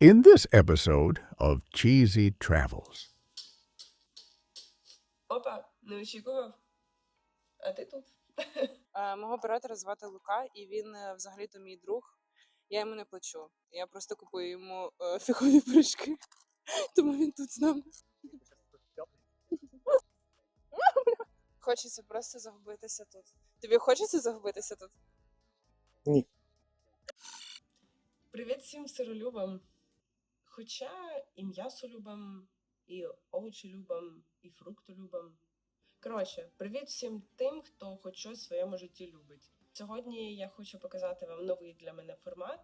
In this episode of Cheesy Travels. Опа, не очікував. А ти тут? Е, Мого оператора звати Лука, і він е, взагалі-то мій друг. Я йому не плачу. Я просто купую йому е, фігові пиріжки, тому він тут з нами. Хочеться просто загубитися тут. Тобі хочеться загубитися тут? Привіт всім сиролюбам. Хоча і м'ясолюбам, і овочелюбам, і фруктолюбам. Коротше, привіт всім тим, хто хоч щось в своєму житті любить. Сьогодні я хочу показати вам новий для мене формат.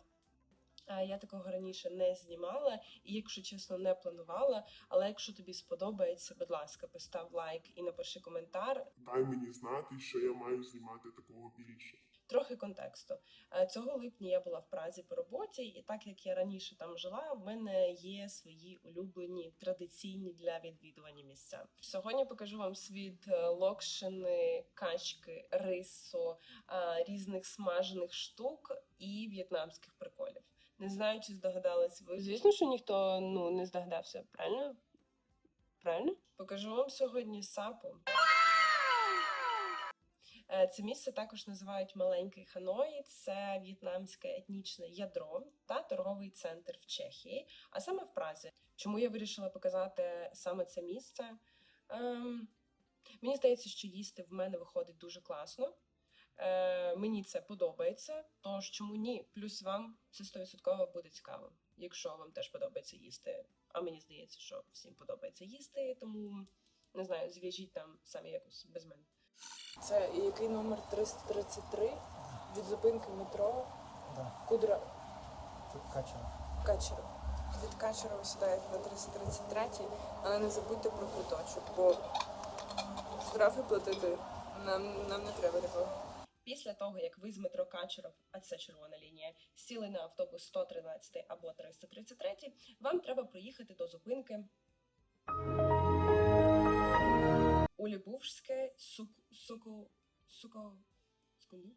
Я такого раніше не знімала і, якщо чесно, не планувала. Але якщо тобі сподобається, будь ласка, постав лайк і напиши коментар. Дай мені знати, що я маю знімати такого більше. Трохи контексту. Е, Цього липня я була в Празі по роботі, і так як я раніше там жила, в мене є свої улюблені традиційні для відвідування місця. Сьогодні покажу вам світ е, локшини, качки, рису, е, різних смажених штук і в'єтнамських приколів. Не знаю, чи здогадались ви. Звісно, що ніхто ну не здогадався, правильно? Правильно? Покажу вам сьогодні сапу. Е, Це місце також називають маленький Ханой. Це в'єтнамське етнічне ядро та торговий центр в Чехії, а саме в Празі. Чому я вирішила показати саме це місце? Ем, мені здається, що їсти в мене виходить дуже класно. Е, мені це подобається, тож чому ні? Плюс вам це 100% буде цікаво, якщо вам теж подобається їсти. А мені здається, що всім подобається їсти, тому не знаю, зв'яжіть там самі якось без мене. Це який номер 333 від зупинки метро Да, Кудра тут Качаров. Качеров. Від Качерова сідаєте на 333, але не забудьте про квиточок, бо штрафи платити нам, нам не треба такого. Після того, як ви з метро Качеров, а це червона лінія, сіли на автобус 113 або 333, вам треба проїхати до зупинки Улібужське сук, суко, суко, секунду.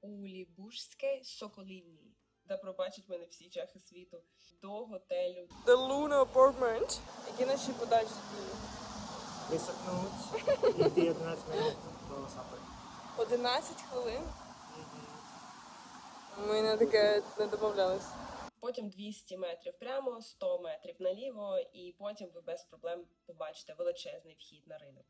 Улібужське Соколівні, де пробачать мене всі чахи світу, до готелю. The Luna Apartment. Які наші подальші дії? Висохнуть йти 11 минут до Сапи. 11 хвилин. Ми на таке не домовлялись. Потім 200 метрів прямо, 100 метрів наліво, і потім ви без проблем побачите величезний вхід на ринок.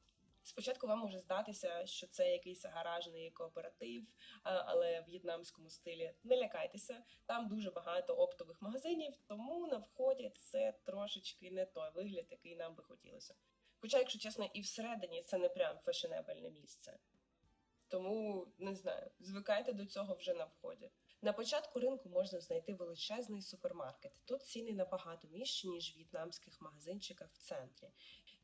Спочатку вам може здатися, що це якийсь гаражний кооператив, але в в'єтнамському стилі не лякайтеся. Там дуже багато оптових магазинів, тому на вході це трошечки не той вигляд, який нам би хотілося. Хоча, якщо чесно, і всередині це не прям фешенебельне місце. Тому не знаю, звикайте до цього вже на вході. На початку ринку можна знайти величезний супермаркет. Тут ціни набагато нижчі, ніж в в'єтнамських магазинчиках в центрі.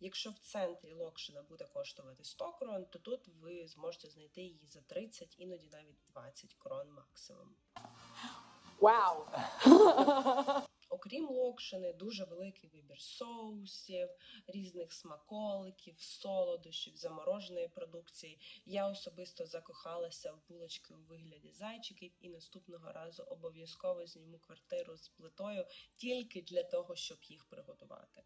Якщо в центрі локшина буде коштувати 100 крон, то тут ви зможете знайти її за 30, іноді навіть 20 крон максимум. Вау! Окрім локшини, дуже великий вибір соусів, різних смаколиків, солодощів, замороженої продукції. Я особисто закохалася в булочки у вигляді зайчиків і наступного разу обов'язково зніму квартиру з плитою тільки для того, щоб їх приготувати.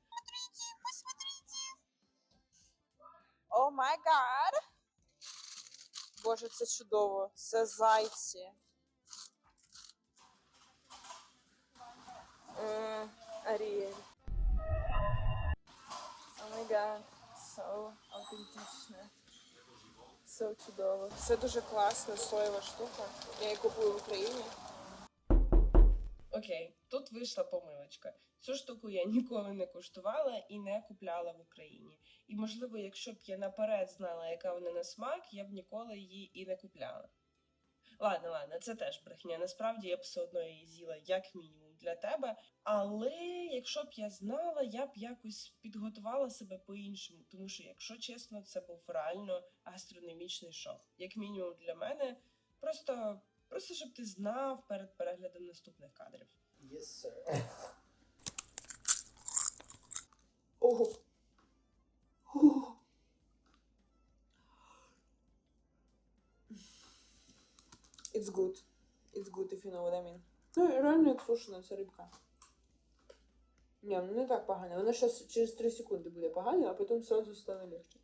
О май гад! Боже, це чудово. Це зайці. Е, Аріель. О май гад. So автентичне. So чудово. Це дуже класна соєва штука. Я її купую в Україні. Окей, тут вийшла помилочка. Цю штуку я ніколи не куштувала і не купляла в Україні. І можливо, якщо б я наперед знала, яка вона на смак, я б ніколи її і не купляла. Ладно, ладно, це теж брехня. Насправді я б все одно її з'їла як мінімум для тебе. Але якщо б я знала, я б якось підготувала себе по-іншому. Тому що, якщо чесно, це був реально гастрономічний шок. Як мінімум для мене. Просто, просто щоб ти знав перед переглядом наступних кадрів. Yes, sir. Ого. It's good. It's good, if you know what I mean. Ну, реально як сушена ця рибка. Ні, ну не так погано. Воно щас через 3 секунди буде погано, а потім сразу стане легче.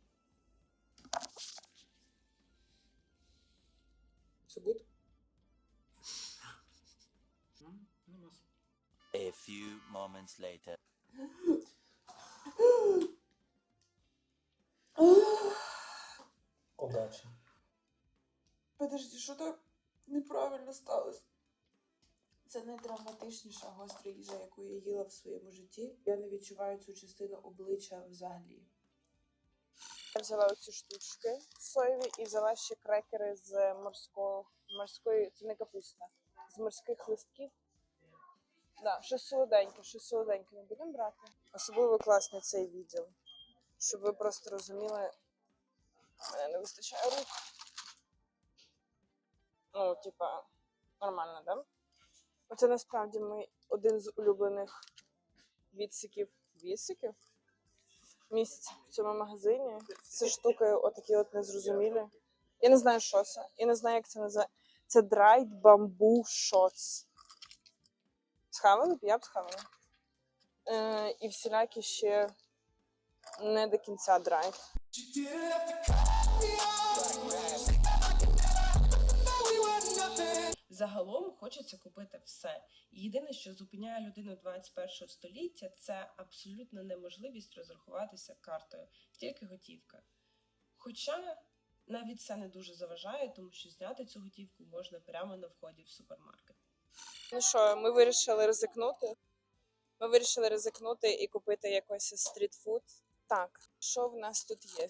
Все буде? A few moments later. Удачі. Подожди, що так неправильно сталося? Це найтравматичніша гостра їжа, яку я їла в своєму житті. Я не відчуваю цю частину обличчя взагалі. Я взяла оці штучки соєві і взяла ще крекери з морського морської, це не капуста, з морських листків. Да, щось солоденьке, щось солоденьке ми будемо брати. Особливо класний цей відділ. Щоб ви просто розуміли, мене не вистачає рук. Ну, типа, нормально, да? Оце насправді мій один з улюблених відсиків. Відсиків? Місць в цьому магазині. Це штуки отакі от незрозумілі. Я не знаю, що це. Я не знаю, як це називається. Це dried bamboo shots. Схавали б? Я б схавала. Е, і всілякі ще не до кінця dried. Загалом хочеться купити все. І єдине, що зупиняє людину 21 століття, це абсолютна неможливість розрахуватися картою, тільки готівка. Хоча навіть це не дуже заважає, тому що зняти цю готівку можна прямо на вході в супермаркет. Ну що, ми вирішили ризикнути. Ми вирішили ризикнути і купити якийсь стрітфуд. Так, що в нас тут є?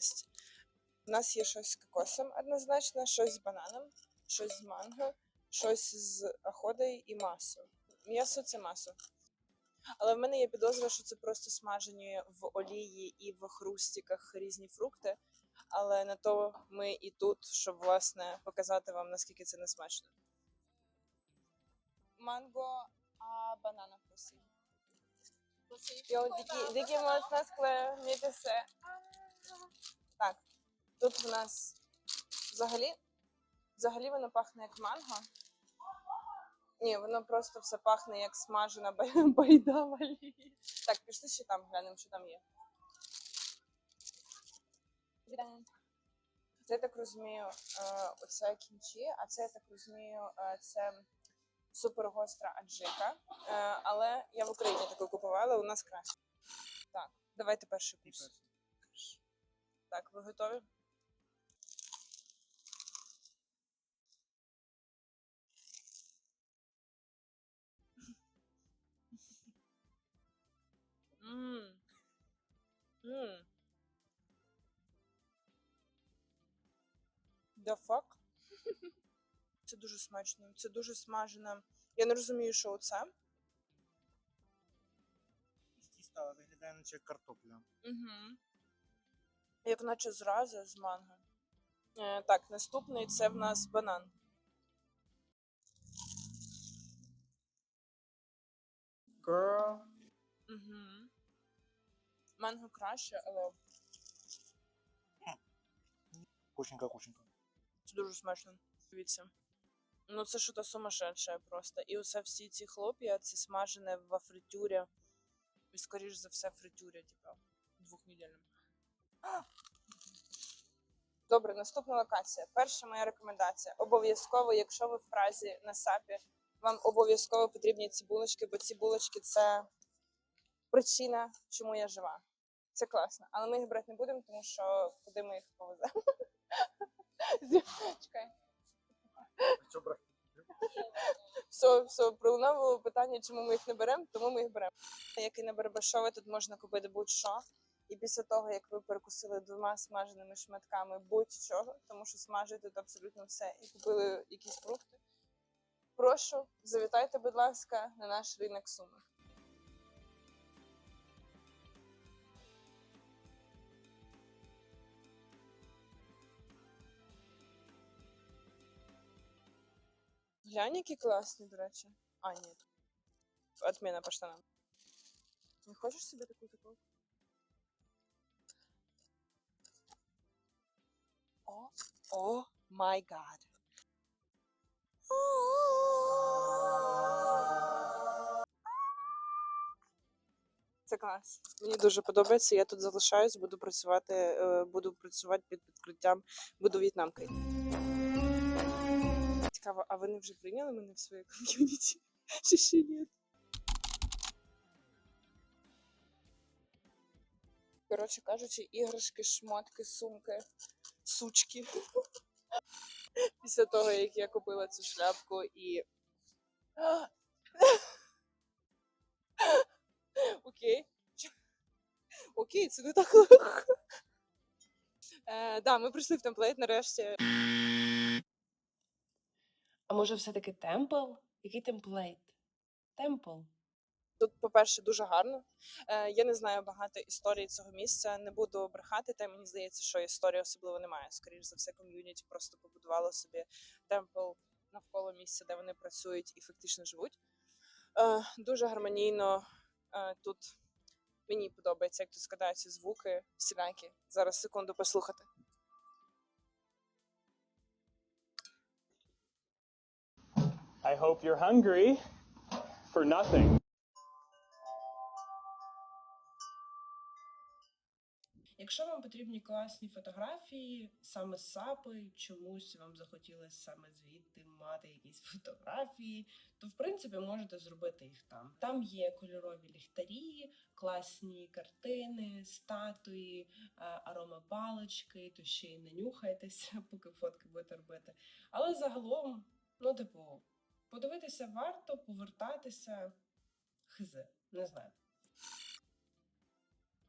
У нас є щось з кокосом однозначно, щось з бананом, щось з манго, щось з аходою і масо. М'ясо це масо. Але в мене є підозра, що це просто смажені в олії і в хрустиках різні фрукти. Але на то ми і тут, щоб власне показати вам, наскільки це не смачно. Манго, а банана вкуси. Йо, дикі, дикі моцна скле, не все. Так, тут в нас взагалі, взагалі воно пахне як манго. Ні, воно просто все пахне як смажена бай- байда в. Так, пішли ще там глянемо, що там є. Це я так розумію, е, оце кімчі, а це я так розумію, е, це супергостра аджика. Е, але я в Україні таку купувала, у нас краще. Так, давайте перший курс. Так, ви готові? Мм. Мм. The fuck? Це дуже смачно. Це дуже смажена. Я не розумію, що це. Тісто виглядає наче картопля. Угу. Як наче зразу з манго. Е, так, наступний це в нас банан. Girl. Угу. Манго краще, але Кученька, кученька. це дуже смачно. Дивіться. Ну, це щось сумасшедше просто. І усе всі ці хлоп'я, це смажене в фритюрі. І, скоріш за все, фритюрі, типа, двохнедільним. Добре, наступна локація. Перша моя рекомендація. Обов'язково, якщо ви в Празі на сапі, вам обов'язково потрібні ці булочки, бо ці булочки це причина, чому я жива. Це класно. Але ми їх брати не будемо, тому що куди ми їх повеземо. Чекай. Все, все, пролунало питання, чому ми їх не беремо, тому ми їх беремо. Як і на Барбашове, тут можна купити будь-що. І після того, як ви перекусили двома смаженими шматками будь-чого, тому що смажить тут абсолютно все, і купили якісь фрукти. Прошу, завітайте, будь ласка, на наш ринок Суми. Глянь, який класний, до речі. А, ні. Отмена пошла нам. Не хочеш собі таку таку? О, о май гад. Це клас. Мені дуже подобається. Я тут залишаюсь, буду працювати, е, буду працювати під підкриттям, буду в'єтнамкою. Цікаво, а вони вже прийняли мене в своє ком'юніті? Чи ще ні? Коротше кажучи, іграшки, шмотки, сумки, сучки. Після того, як я купила цю шляпку і. Окей. Окей, це не так легко. Е, ми прийшли в темплейт нарешті. Може, все-таки темпл? Який темплейт? Темпл. Тут, по-перше, дуже гарно. Е, я не знаю багато історій цього місця. Не буду брехати, та мені здається, що історії особливо немає. Скоріше за все, ком'юніті просто побудувало собі темпл навколо місця, де вони працюють і фактично живуть. Е, дуже гармонійно е, тут мені подобається, як тут складаються звуки всілякі. Зараз секунду послухати. I hope you're hungry for nothing. Якщо вам потрібні класні фотографії, саме з сапи, чомусь вам захотілося саме звідти мати якісь фотографії, то в принципі можете зробити їх там. Там є кольорові ліхтарі, класні картини, статуї, е, аромапалички, то ще й не нюхайтеся, поки фотки будете робити. Але загалом, ну, типу, подивитися варто, повертатися. Хз, не знаю.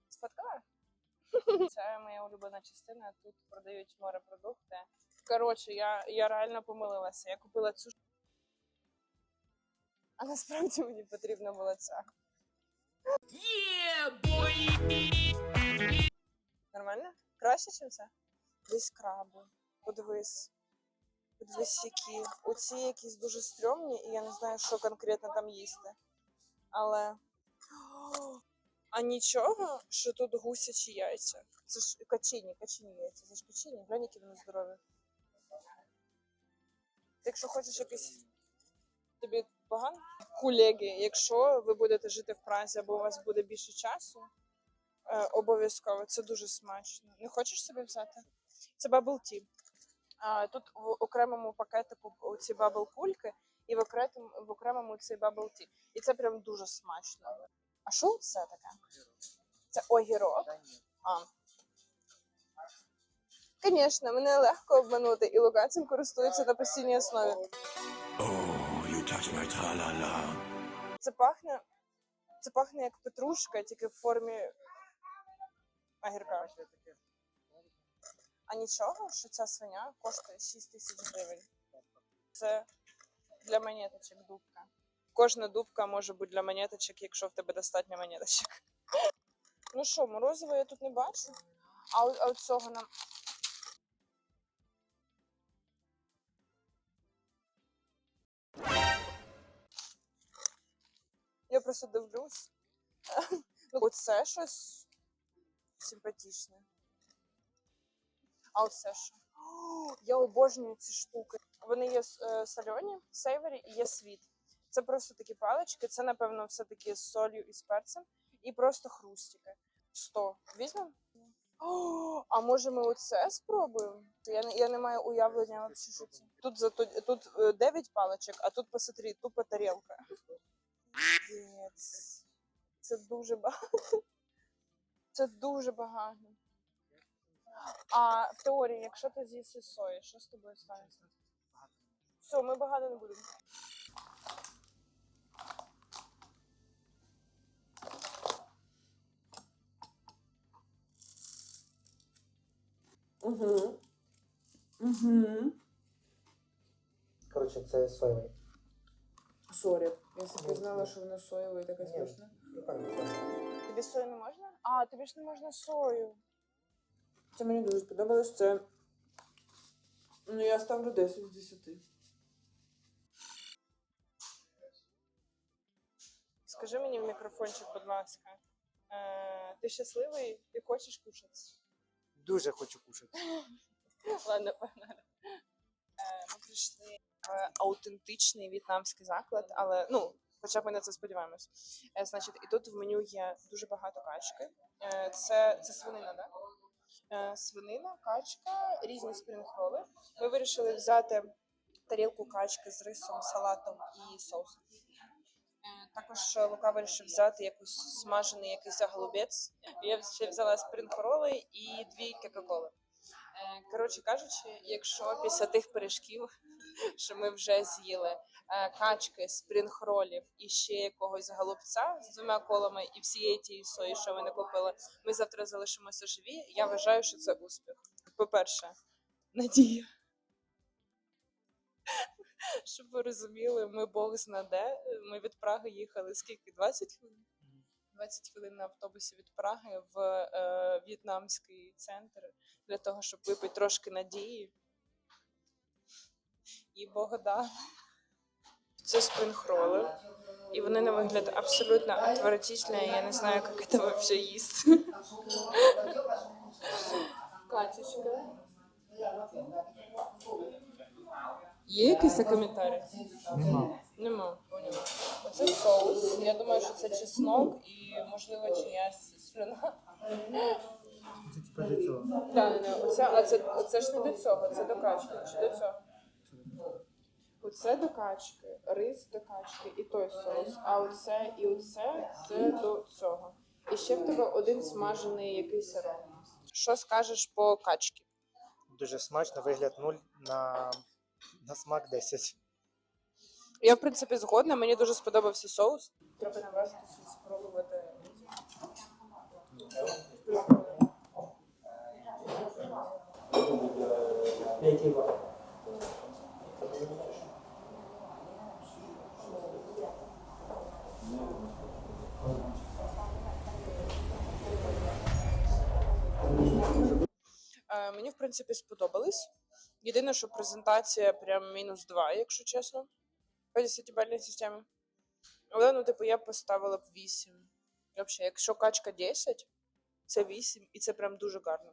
Сфоткала? Це моя улюблена частина. Тут продають морепродукти. Коротше, я, я реально помилилася. Я купила цю. А насправді мені потрібна була ця. Нормально? Краще, ніж це? Десь краби. Подивись. Подивись, які. Оці якісь дуже стрьомні, і я не знаю, що конкретно там їсти. Але. А нічого, що тут гусячі яйця. Це ж качині, качині яйця. Це ж качині, глянь, які вони здорові. Якщо хочеш якийсь тобі погано, колеги, якщо ви будете жити в Празі або у вас буде більше часу, е, обов'язково це дуже смачно. Не хочеш собі взяти? Це bubble tea. А, тут в окремому пакетику ці bubble кульки, і в окремому, в окремому цей bubble tea. І це прям дуже смачно. А що це таке? Це огірок? А. Звісно, мене легко обманути, і Лука цим користується на постійній основі. Oh, you touch my tra-la-la. Це пахне. Це пахне як петрушка, тільки в формі огірка. А нічого, що ця свиня коштує 6 тисяч гривень. Це для монеточок дубка. Кожна дубка може бути для монеточок, якщо в тебе достатньо монеточок. Ну що, морозиво я тут не бачу. А, от- цього нам. Я просто дивлюсь. Ну, оце щось симпатичне. О, Я обожнюю ці штуки. Вони є е, солені, сейвері і є світ. Це просто такі палички. Це, напевно, все-таки з солью і з перцем. І просто хрустики. 100. Візьмемо? А може ми оце спробуємо? Я не, я не маю уявлення вообще, що це. Тут, зато, тут е, 9 паличок, а тут посмотри, тупо тарілка. Це дуже багато. Це дуже багато. А в теорії, якщо ти з'їси сої, що з тобою станеться? Все, ми багато не будемо. Угу. Угу. Коротше, це соєвий. Сорі, я собі знала, що воно соєве і таке Ні. смачне. Тобі сою не можна? А, тобі ж не можна сою. Це мені дуже сподобалось. Це. Ну, я ставлю 10 з 10. Скажи мені в мікрофончик, будь ласка. Е, ти щасливий? Ти хочеш кушати? Дуже хочу кушати. Ладно, погнали. Е, Ми прийшли в аутентичний в'єтнамський заклад, але ну, Хоча б ми на це сподіваємось. Е, значить, і тут в меню є дуже багато качки. Е, це, це свинина, так? Да? Е, свинина, качка, різні спрінг-роли. Ми вирішили взяти тарілку качки з рисом, салатом і соусом. Е, Також Лука вирішив взяти якийсь смажений якийсь голубець. Я ще взяла спрінг-роли і дві кока-коли. Е, Коротше кажучи, якщо після тих пиріжків, що ми вже з'їли, качки, спрінг-ролів і ще якогось голубця з двома колами і всієї тієї сої, що ми не купили, ми завтра залишимося живі. Я вважаю, що це успіх. По-перше, надія. Щоб ви розуміли, ми Бог знаде. Ми від Праги їхали скільки? 20 хвилин? 20 хвилин на автобусі від Праги в е, в'єтнамський центр для того, щоб випити трошки надії. І Богода. Це спринг-роли. І вони на вигляд абсолютно отвратительні. Я не знаю, як це вообще їсти. Катюшка. Є якісь коментарі? Нема. Нема. Оце соус. Я думаю, що це чеснок і, можливо, чиясь слюна. Це типа для цього. Так, не, оце, а це, оце ж не до цього, це до качки. Чи до цього? Оце до качки, рис до качки і той соус. А оце і оце це до цього. І ще в тебе один смажений якийсь сирок. Що скажеш по качці? Дуже смачно, вигляд 0 на, на смак 10. Я, в принципі, згодна, мені дуже сподобався соус. Треба наважитися спробувати. Е, Мені, в принципі, сподобались. Єдине, що презентація прям мінус 2, якщо чесно. По 10-бальній системі. Але, ну, типу, я поставила б 8. Взагалі, якщо качка 10, це 8, і це прям дуже гарно.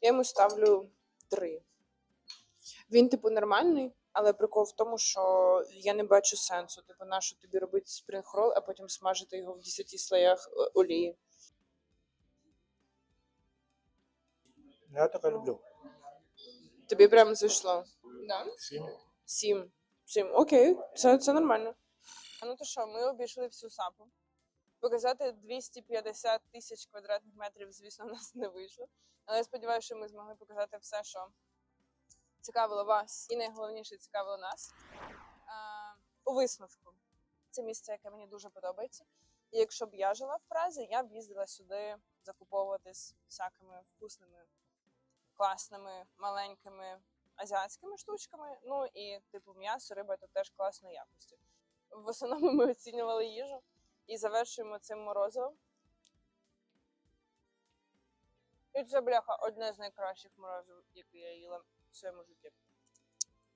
Я йому ставлю 3. Він, типу, нормальний, але прикол в тому, що я не бачу сенсу. Типу, нащо тобі робити спрінг-рол, а потім смажити його в 10 слоях е, олії. Ну, Я таке люблю. Тобі прям зайшло. Да? Сім. Сім. Сім. Окей, це, це нормально. А ну то що, ми обійшли всю сапу. Показати 250 тисяч квадратних метрів, звісно, у нас не вийшло. Але я сподіваюся, що ми змогли показати все, що цікавило вас, і найголовніше цікавило нас. У висновку. Це місце, яке мені дуже подобається. І якщо б я жила в Празі, я б їздила сюди закуповуватись всякими вкусними, класними, маленькими азіатськими штучками. Ну і типу м'ясо, риба то теж класної якості. В основному ми оцінювали їжу і завершуємо цим морозивом. І це бляха одне з найкращих морозив, які я їла своєму житті.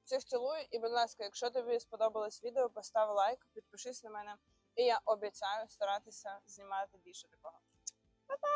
Всіх цілую, і, будь ласка, якщо тобі сподобалось відео, постав лайк, підпишись на мене, і я обіцяю старатися знімати більше такого. Па-па!